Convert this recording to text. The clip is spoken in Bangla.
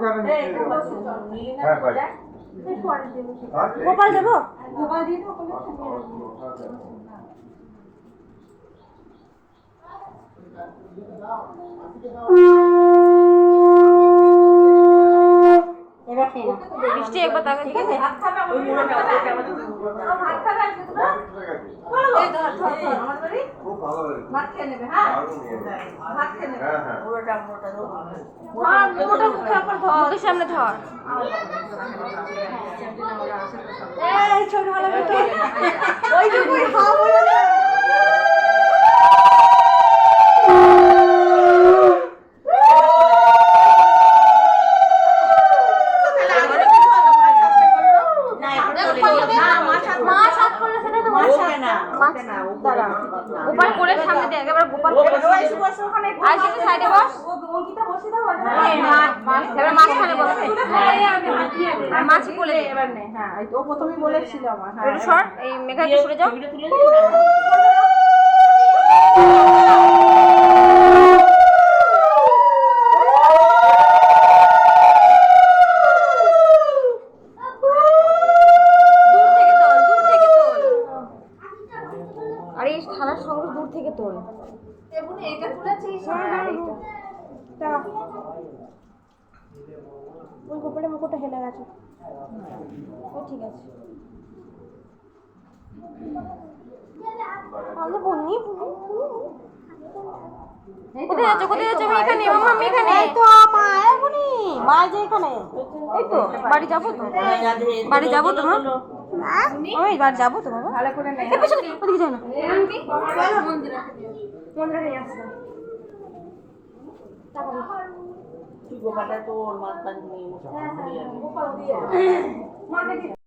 হ্যাঁ গোপাল দেবো এবার খেয়ে একবার তাকে ঠিক আছে খেয়ে নেবে হ্যাঁ? ভাত খেয়ে নেবে। হ্যাঁ হ্যাঁ। মুখে ধর মুখের সামনে ধর। এই ছোটবেলা ভালো ওইটুকুই যায়। না, এখন চলে যাও। না, মাছ হাত- মাছ হাত করলে সেটা তো মাছ দাঁড়া। গোপাল কোলের সামনে দিয়ে একেবারে গোপাল বসে বসে সাইডে বস? এবার মাঝখানে বস মাছ কোলে এবার নে হ্যাঁ ও প্রথমেই বলেছিল আমার। হ্যাঁ সর এই মেঘা সরে যাও ছবিটা তুলে দিই না? দূর থেকে তোল দূর থেকে তোল এই সঙ্গে দূর থেকে তোল। এবুনি এটা তুলেছিস হ্যাঁ। ওই মুকুটটা হেলে গেছে। ও ঠিক আছে। আমি বনি কোথায় যাচ্ছ কোথায় যাচ্ছ আমি এখানে মামা আমি এখানে এই তো মা এখনি। মা। যে এখানে এই তো বাড়ি যাব তো বাড়ি যাব তো মা। ওই বাড়ি যাব তো বাবা। ভালো করে নে ওদিকে যাও না। মন্দিরে নিয়ে গোপালটা নিয়ে